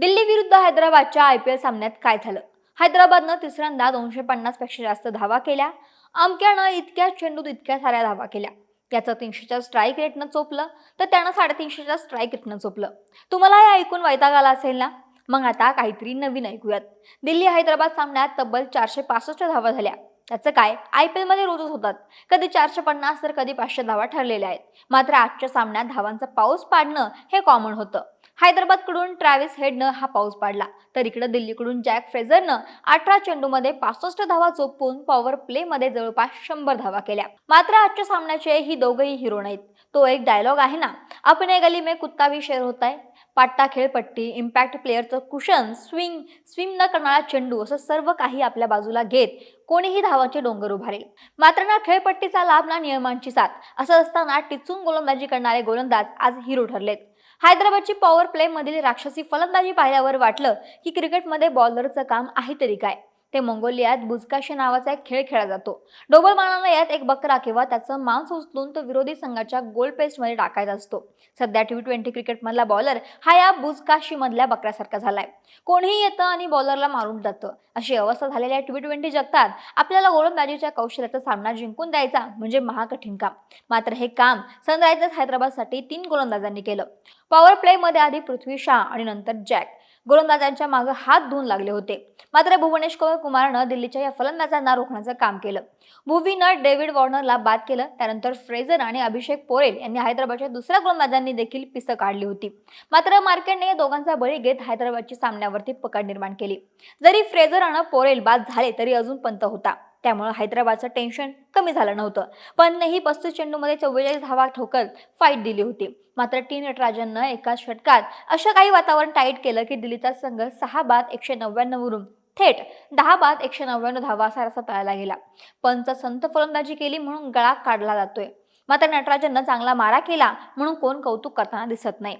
दिल्ली विरुद्ध हैदराबादच्या I P L सामन्यात काय झालं? हैदराबादनं तिसऱ्यांदा दोनशे पन्नासपेक्षा जास्त धावा केल्या. अमक्यानं इतक्या चेंडूत इतक्या साऱ्या धावा केल्या. त्याचं तीनशेच्या स्ट्राईक रेटनं चोपलं तर त्यानं साडेतीनशेच्या स्ट्राईक रेटनं चोपलं. तुम्हाला हे ऐकून वैताग आला असेल ना? मग आता काहीतरी नवीन ऐकूयात. दिल्ली हैदराबाद सामन्यात तब्बल चारशे पासष्ट धावा झाल्या. त्याचं काय? आय पी एलमध्ये रोजच होतात. कधी चारशे पन्नास तर कधी पाचशे धावा ठरलेल्या आहेत. मात्र आजच्या सामन्यात धावांचा पाऊस पाडणं हे कॉमन होतं. हैदराबादकडून ट्रॅव्हिस हेडनं हा पाऊस पाडला. तर इकडं दिल्लीकडून जॅक फ्रेझरनं अठरा चेंडूमध्ये पासष्ट धावा चोपवून पॉवर प्लेमध्ये जवळपास शंभर धावा केल्या. मात्र आजच्या सामन्याचे ही दोघंही हिरो नाहीत. तो एक डायलॉग आहे ना? अपने गली में कुत्ता भी शेर होत आहे. पाट्टा खेळपट्टी इम्पॅक्ट प्लेअरचं कुशन स्विंग स्विम न करणारा चेंडू असं सर्व काही आपल्या बाजूला घेत कोणीही धावांचे डोंगर उभारेल. मात्र ना खेळपट्टीचा लाभ ना नियमांची साथ असं असताना टिचून गोलंदाजी करणारे गोलंदाज आज हिरो ठरलेत. हैदराबादची पॉवर प्लेमधील राक्षसी फलंदाजी पाहिल्यावर वाटलं की क्रिकेटमध्ये बॉलरचं काम आहे तरी काय? ते मंगोलियात बुजकाशी नावाचा एक खेळ खेळला जातो. डोबल मारणारा यात एक बकरा किंवा त्याचं मांस उचलून तो विरोधी संघाच्या गोल पेस्टमध्ये टाकायचा असतो. सध्या टी ट्वेंटी क्रिकेटमधला बॉलर हा या बुजकाशी मधल्या बकऱ्यासारखा झालाय. कोणीही येतं आणि बॉलरला मारून जातं अशी अवस्था झालेल्या टी ट्वेंटी जगतात. आपल्याला गोलंदाजीच्या कौशल्याचा सामना जिंकून द्यायचा म्हणजे महाकठीण काम. मात्र हे काम सनरायझर्स हैदराबादसाठी तीन गोलंदाजांनी केलं. पॉवर प्लेमध्ये आधी पृथ्वी शा आणि नंतर जॅक. गोलंदाजांच्या मागे हात धुवून लागले होते. मात्र भुवनेश्वर कुमारनं दिल्लीच्या या फलंदाजांना रोखण्याचं काम केलं. भुवीनं डेव्हिड वॉर्नरला बाद केलं. त्यानंतर फ्रेझर आणि अभिषेक पोरेल यांनी हैदराबादच्या दुसऱ्या गोलंदाजांनी देखील पिसं काढली होती. मात्र मार्केटने या दोघांचा बळी घेत हैदराबादची सामन्यावरती पकड निर्माण केली. जरी फ्रेझर आणि पोरेल बाद झाले तरी अजून पंत होता. त्यामुळे हैदराबादचं टेन्शन कमी झालं नव्हतं. पंतनेही पस्तीस चेंडूमध्ये चव्वेचाळीस धावा ठोकत फाईट दिली होती. मात्र टी नटराजननं एका षटकात असं काही वातावरण टाईट केलं की दिल्लीचा संघ सहा बाद एकशे नव्याण्णववरून थेट दहा बाद एकशे नव्याण्णव धावा सारसा तळायला गेला. पंच संत फलंदाजी केली म्हणून गळा काढला जातोय. मात्र नटराजननं चांगला मारा केला म्हणून कोण कौतुक करताना दिसत नाही.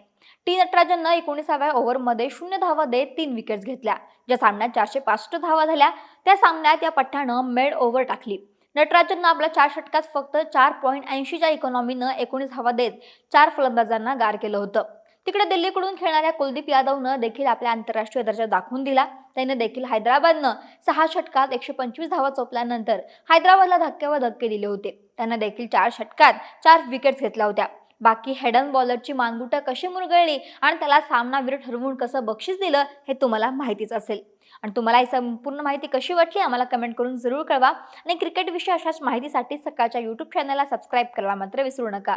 टी नटराजननं एकोणीसाव्या ओव्हरमध्ये शून्य धावा देत तीन विकेट्स घेतल्या. ज्या सामन्यात चारशे पासष्ट धावा झाल्या त्या सामन्यात या पठ्ठानं मेड ओव्हर टाकली. नटराजननं आपल्या चार षटकात फक्त चार पॉईंट ऐंशीच्या इकॉनॉमीनं एकोणीस धावा देत चार फलंदाजांना गार केलं होतं. तिकडे दिल्लीकडून खेळणाऱ्या कुलदीप यादवनं देखील आपला आंतरराष्ट्रीय दर्जा दाखवून दिला. त्याने देखील हैदराबादनं सहा षटकात एकशे पंचवीस धावा चोपल्यानंतर हैदराबादला धक्क्यावर धक्के दिले होते. त्यानं देखील चार षटकात चार विकेट्स घेतल्या होत्या. बाकी हेडन बॉलरची मानगुट कशी मुरगळली आणि त्याला सामनावीर ठरवून कसं बक्षीस दिलं हे तुम्हाला माहितीच असेल. आणि तुम्हाला ही संपूर्ण माहिती कशी वाटली आम्हाला कमेंट करून जरूर कळवा. आणि क्रिकेटविषयी अशाच माहितीसाठी सकाळच्या यूट्यूब चॅनलला सबस्क्राईब करायला मात्र विसरू नका.